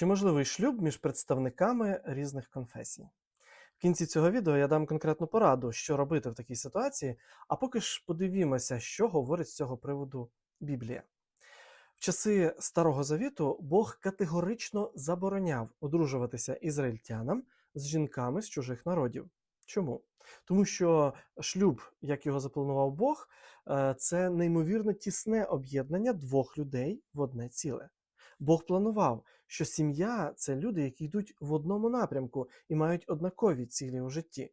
Чи можливий шлюб між представниками різних конфесій? В кінці цього відео я дам конкретну пораду, що робити в такій ситуації, а поки ж подивімося, що говорить з цього приводу Біблія. В часи Старого Завіту Бог категорично забороняв одружуватися ізраїльтянам з жінками з чужих народів. Чому? Тому що шлюб, як його запланував Бог, е, це неймовірно тісне об'єднання двох людей в одне ціле. Бог планував, що сім'я це люди, які йдуть в одному напрямку і мають однакові цілі у житті.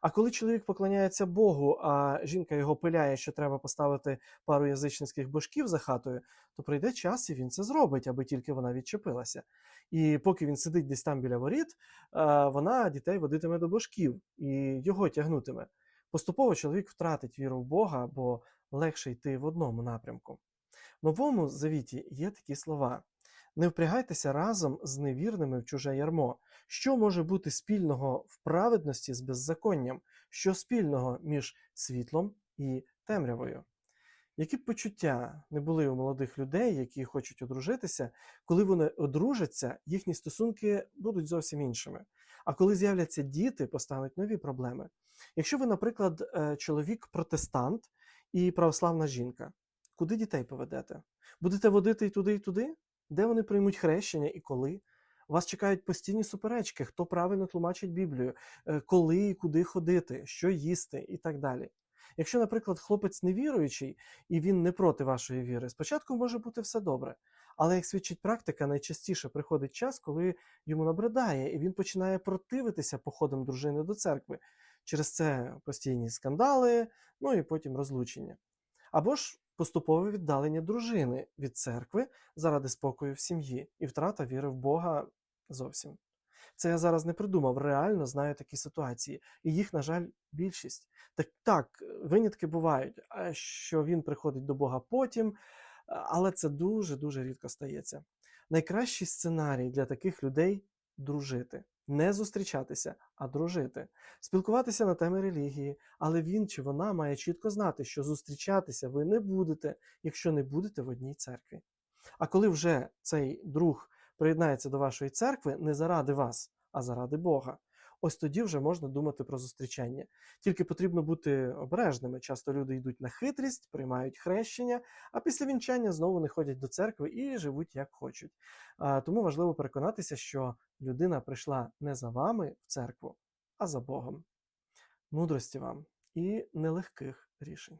А коли чоловік поклоняється Богу, а жінка його пиляє, що треба поставити пару язичницьких божків за хатою, то прийде час і він це зробить, аби тільки вона відчепилася. І поки він сидить десь там біля воріт, вона дітей водитиме до божків і його тягнутиме. Поступово чоловік втратить віру в Бога, бо легше йти в одному напрямку. В новому завіті є такі слова: не впрягайтеся разом з невірними в чуже ярмо. Що може бути спільного в праведності з беззаконням? Що спільного між світлом і темрявою? Які б почуття не були у молодих людей, які хочуть одружитися, коли вони одружаться, їхні стосунки будуть зовсім іншими. А коли з'являться діти, постануть нові проблеми. Якщо ви, наприклад, е, чоловік-протестант і православна жінка, куди дітей поведете? Будете водити і туди, і туди? Де вони приймуть хрещення і коли? Вас чекають постійні суперечки, хто правильно тлумачить Біблію, е, коли і куди ходити, що їсти і так далі. Якщо, наприклад, хлопець невіруючий і він не проти вашої віри, спочатку може бути все добре. Але як свідчить практика, найчастіше приходить час, коли йому набридає, і він починає противитися походам дружини до церкви. Через це постійні скандали, ну і потім розлучення. Або ж поступове віддалення дружини від церкви заради спокою в сім'ї і втрата віри в Бога зовсім. Це я зараз не придумав, реально знаю такі ситуації, і їх, на жаль, більшість. Так, так, винятки бувають, що він приходить до Бога потім, але це дуже-дуже рідко стається. Найкращий сценарій для таких людей дружити. Не зустрічатися, а дружити, спілкуватися на теми релігії, але він чи вона має чітко знати, що зустрічатися ви не будете, якщо не будете в одній церкві. А коли вже цей друг приєднається до вашої церкви не заради вас, а заради Бога, ось тоді вже можна думати про зустрічання. Тільки потрібно бути обережними. Часто люди йдуть на хитрість, приймають хрещення, а після вінчання знову не ходять до церкви і живуть як хочуть. Тому важливо переконатися, що людина прийшла не за вами в церкву, а за Богом. Мудрості вам і нелегких рішень.